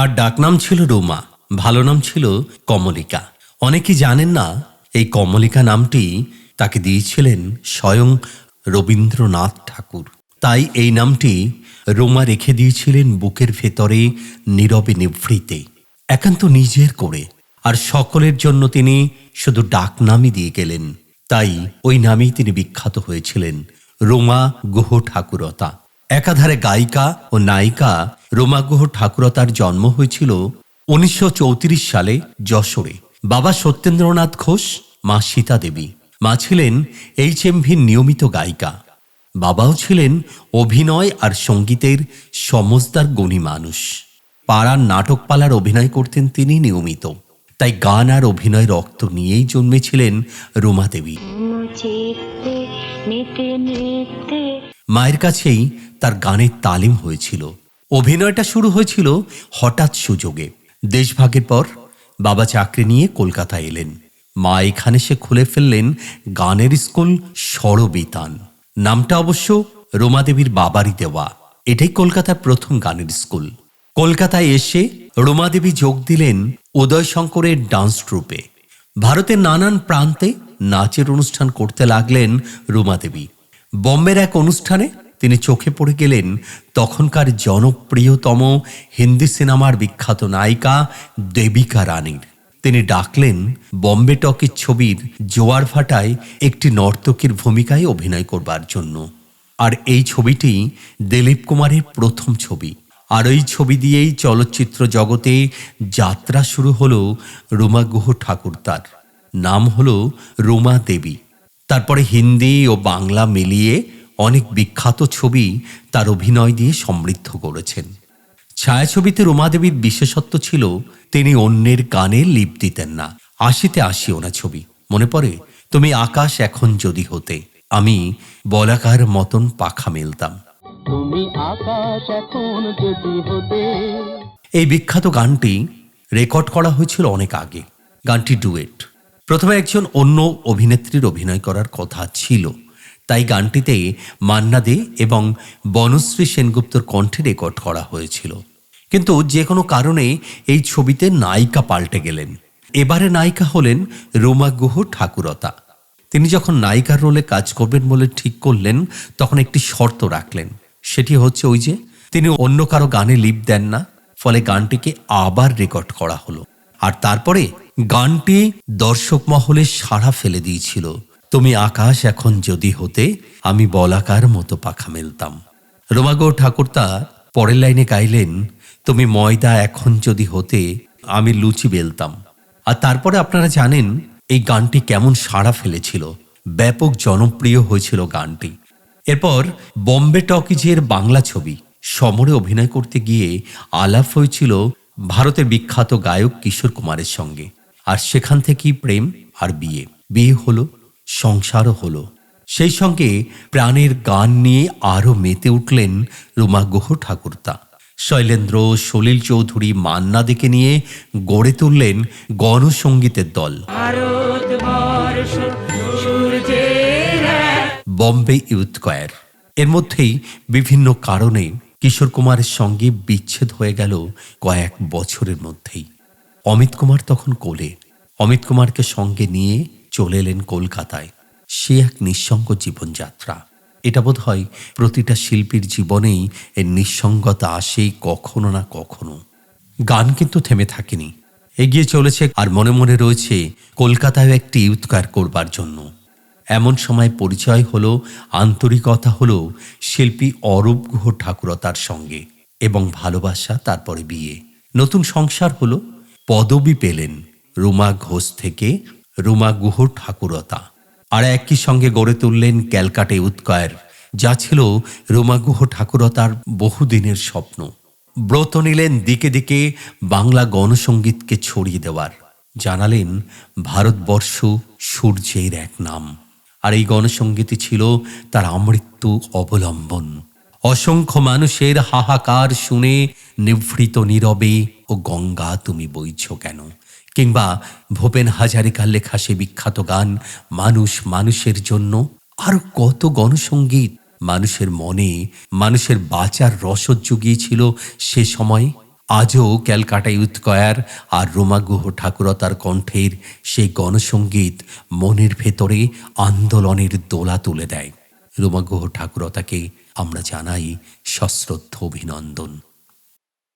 তার ডাকনাম ছিল রোমা, ভালো নাম ছিল কমলিকা। অনেকেই জানেন না, এই কমলিকা নামটি তাকে দিয়েছিলেন স্বয়ং রবীন্দ্রনাথ ঠাকুর। তাই এই নামটি রোমা রেখে দিয়েছিলেন বুকের ভেতরে নীরবে নিভৃতে, একান্ত নিজের করে। আর সকলের জন্য তিনি শুধু ডাকনামই দিয়ে গেলেন। তাই ওই নামেই তিনি বিখ্যাত হয়েছিলেন, রোমা গুহ ঠাকুরতা একাধারে গায়িকা ও নায়িকা রোমা গুহ ঠাকুরতার জন্ম হয়েছিল উনিশশো চৌত্রিশ সালে যশোরে। বাবা সত্যেন্দ্রনাথ ঘোষ, মা সীতা দেবী। মা ছিলেন এইচ নিয়মিত গায়িকা। বাবাও ছিলেন অভিনয় আর সঙ্গীতের সমজদার গুণী মানুষ। পাড়ার নাটকপালার অভিনয় করতেন তিনি নিয়মিত। তাই গান আর অভিনয় রক্ত নিয়েই জন্মেছিলেন রোমা দেবী। মায়ের কাছেই তার গানের তালিম হয়েছিল। অভিনয়টা শুরু হয়েছিল হঠাৎ সুযোগে। দেশভাগের পর বাবা চাকরি নিয়ে কলকাতা এলেন। মা এখানে সে খুলে ফেললেন গানের স্কুল সরবিতান। নামটা অবশ্য রোমাদেবীর বাবারই দেওয়া। এটাই কলকাতার প্রথম গানের স্কুল। কলকাতায় এসে রোমাদেবী যোগ দিলেন উদয় শঙ্করের ডান্স ট্রুপে। ভারতের নানান প্রান্তে নাচের অনুষ্ঠান করতে লাগলেন রুমাদেবী। বম্বের এক অনুষ্ঠানে তিনি চোখে পড়ে গেলেন তখনকার জনপ্রিয়তম হিন্দি সিনেমার বিখ্যাত নায়িকা দেবিকা রানীর। তিনি ডাকলেন, বম্বে টকির ছবির জোয়ার ভাটায় একটি নর্তকীর ভূমিকায় অভিনয় করবার জন্য। আর এই ছবিটি দিলীপ কুমারের প্রথম ছবি। আর ওই ছবি দিয়েই চলচ্চিত্র জগতে যাত্রা শুরু হলো রুমা গুহ ঠাকুর তার। নাম হলো রুমা দেবী। তারপরে হিন্দি ও বাংলা মিলিয়ে অনেক বিখ্যাত ছবি তার অভিনয় দিয়ে সমৃদ্ধ করেছেন। ছায়াছবিতে রুমা দেবীর বিশেষত্ব ছিল তিনি অন্যের গানে লিপ দিতেন না। আশিতে আসি ওনা ছবি। মনে পড়ে? তুমি আকাশ এখন যদি হতে আমি বলাকার মতন পাখা মেলতাম। তুমি আকাশ এখন যদি হতে। এই বিখ্যাত গানটি রেকর্ড করা হয়েছিল অনেক আগে। গানটি ডুয়েট। প্রথমে একজন অন্য অভিনেত্রীর অভিনয় করার কথা ছিল। তাই গানটিতে মান্না দে এবং বনশ্রী সেনগুপ্তর কণ্ঠে রেকর্ড করা হয়েছিল। কিন্তু যে কোনো কারণে এই ছবিতে নায়িকা পাল্টে গেলেন। এবারে নায়িকা হলেন রোমা গুহ ঠাকুরতা। তিনি যখন নায়িকার রোলে কাজ করবেন বলে ঠিক করলেন, তখন একটি শর্ত রাখলেন। সেটি হচ্ছে ওই যে, তিনি অন্য কারও গানে লিপ দেন না, ফলে গানটিকে আবার রেকর্ড করা হলো। আর তারপরে গানটি দর্শক মহলে সাড়া ফেলে দিয়েছিল। তুমি আকাশ এখন যদি হতে, আমি বলাকার মতো পাখা মেলতাম। রোমাগো ঠাকুরতা পরের লাইনে গাইলেন, তুমি ময়দা এখন যদি হতে, আমি লুচি বেলতাম। আর তারপরে আপনারা জানেন, এই গানটি কেমন সাড়া ফেলেছিল। ব্যাপক জনপ্রিয় হয়েছিল গানটি। এরপর বম্বে টকিজের বাংলা ছবি সমরে অভিনয় করতে গিয়ে আলাপ হয়েছিল ভারতের বিখ্যাত গায়ক কিশোর কুমারের সঙ্গে। আর সেখান থেকেই প্রেম আর বিয়ে। বিয়ে হলো, সংসারও হলো। সেই সঙ্গে প্রাণের গান নিয়ে আরও মেতে উঠলেন রুমা গুহ ঠাকুরতা। শৈলেন্দ্র, সলিল চৌধুরী, মান্না দিকে নিয়ে গড়ে তুললেন গণসঙ্গীতের দল। বম্বে ইউথ কয়ার এর মধ্যেই বিভিন্ন কারণে কিশোর কুমারের সঙ্গে বিচ্ছেদ হয়ে গেল কয়েক বছরের মধ্যেই। অমিত কুমার তখন কোলে। অমিত কুমারকে সঙ্গে নিয়ে চলে এলেন কলকাতায়। সে এক নিঃসঙ্গ জীবনযাত্রা। এটা বোধ হয় প্রতিটা শিল্পীর জীবনেই এর নিঃসঙ্গতা আসেই কখনো না কখনো। গান কিন্তু থেমে থাকেনি। এগিয়ে চলেছে আর মনে মনে রয়েছে কলকাতায় একটি উৎকার করবার জন্য। এমন সময় পরিচয় হলো, আন্তরিকতা হলো শিল্পী অরূপ গুহ ঠাকুরতার সঙ্গে এবং ভালোবাসা তারপরে বিয়ে। নতুন সংসার হলো, পদবি পেলেন। রুমা ঘোষ থেকে রুমা গুহ ঠাকুরতা। আর একই সঙ্গে গড়ে তুললেন ক্যালকাটে উৎকয়ের, যা ছিল রুমা গুহ ঠাকুরতার বহুদিনের স্বপ্ন। ব্রত নিলেন দিকে দিকে বাংলা গণসঙ্গীতকে ছড়িয়ে দেওয়ার। জানালেন ভারতবর্ষ সূর্যের এক নাম। আর এই গণসঙ্গীতই ছিল তার আমৃত্যু অবলম্বন। অসংখ্য মানুষের হাহাকার শুনে নিভৃত নীরবে ও গঙ্গা তুমি বইছ কেন? কিংবা ভূপেন হাজারিকার লেখা সে বিখ্যাত গান, মানুষ মানুষের জন্য, আর কত গণসঙ্গীত মানুষের মনে, মানুষের বাঁচার রসদ জুগিয়েছিল সে সময়। আজও ক্যালকাটা ইউথ আর রোমাগুহ ঠাকুরতার কণ্ঠের সেই গণসঙ্গীত মনের ভেতরে আন্দোলনের দোলা তুলে দেয়। রোমাগুহ ঠাকুরতাকে আমরা জানাই সশ্রদ্ধ অভিনন্দন।